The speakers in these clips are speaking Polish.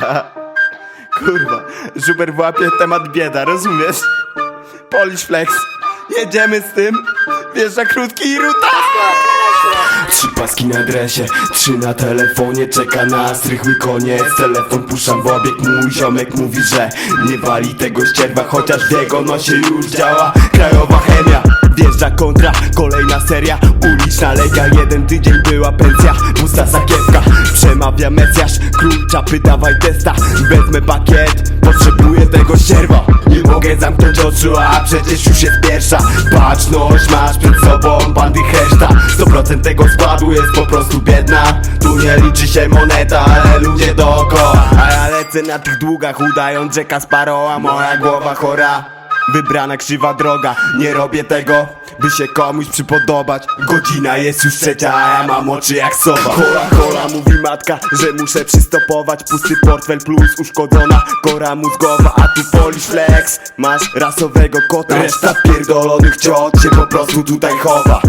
Ta. Kurwa, Żuber włapie temat bieda, rozumiesz? Polish flex, jedziemy z tym, wjeżdża krótki i ruta! Trzy paski na dresie, trzy na telefonie Czeka nas rychły koniec Telefon puszczam w obieg, mój ziomek mówi, że Nie wali tego ścierwa, chociaż w jego nosie już działa Krajowa chemia Wjeżdża kontra, kolejna seria Uliczna legia, jeden tydzień była pensja Pusta sakiewka, przemawia Mesjasz czapy, dawaj testa. Wezmę pakiet, potrzebuję tego ścierwa Nie mogę zamknąć oczu, a przecież już jest pierwsza. Baczność masz przed sobą, bandy heszta. 100% tego składu jest po prostu biedna. Tu nie liczy się moneta, ale ludzie dookoła. A ja lecę na tych długach, udając, że Kasparoła Moja głowa chora. Wybrana krzywa droga, nie robię tego by się komuś przypodobać Godzina jest już trzecia, a ja mam oczy jak sowa. Hola, hola, mówi matka, że muszę przystopować. Pusty portfel plus uszkodzona kora mózgowa A tu polish flex, masz rasowego kota Reszta pierdolonych ciot się po prostu tutaj chowa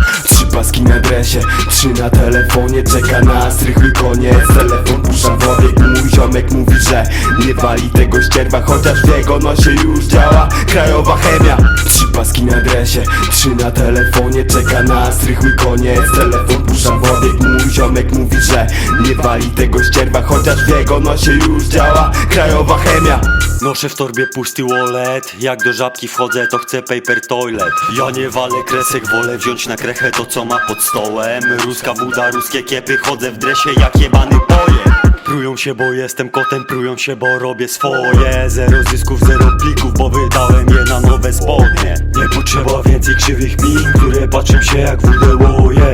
paski na dresie, trzy na telefonie Czeka nas rychły koniec Telefon puszczam w obieg, mój ziomek mówi, że Nie wali tego ścierwa, chociaż w jego nosie już działa Krajowa chemia. Trzy paski na dresie, trzy na telefonie Czeka nas rychły koniec Telefon puszczam w obieg, mój ziomek mówi, że Nie wali tego ścierwa, chociaż w jego nosie już działa Krajowa chemia Noszę w torbie pusty wallet. Jak do żabki wchodzę to chcę paper toilet. Ja nie walę kresek, wolę wziąć na krechę to co ma pod stołem. Ruska buda, ruskie kiepy, chodzę w dresie jak jebany poje Prują się, bo jestem kotem, prują się, bo robię swoje. Zero zysków, zero plików, bo wydałem je na nowe spodnie. Nie potrzeba więcej krzywych min, które patrzą się jak wudełoje.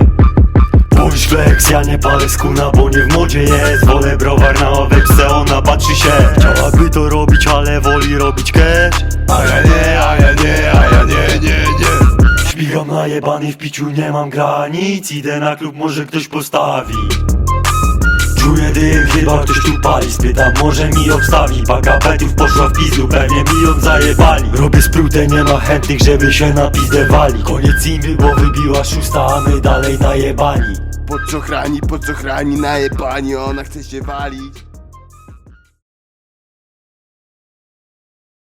Bądź flex, ja nie palę skuna, bo nie w modzie jest. Wolę browar na oweczce, patrzy się. Chciałaby to robić, ale woli robić cash. A ja nie, a ja nie, a ja nie, nie, nie. Śmigam na jebany, w piciu nie mam granic. Idę na klub, może ktoś postawi. Czuję dym, chyba ktoś tu pali. Spytam, może mi obstawi. Paga petów poszła w pizdu, pewnie mi ją zajebali. Robię sprutę, nie ma chętnych, żeby się na pizdę wali. Koniec imby, bo wybiła szósta, a my dalej najebani. Podcochrani, podcochrani, najebani, ona chce się walić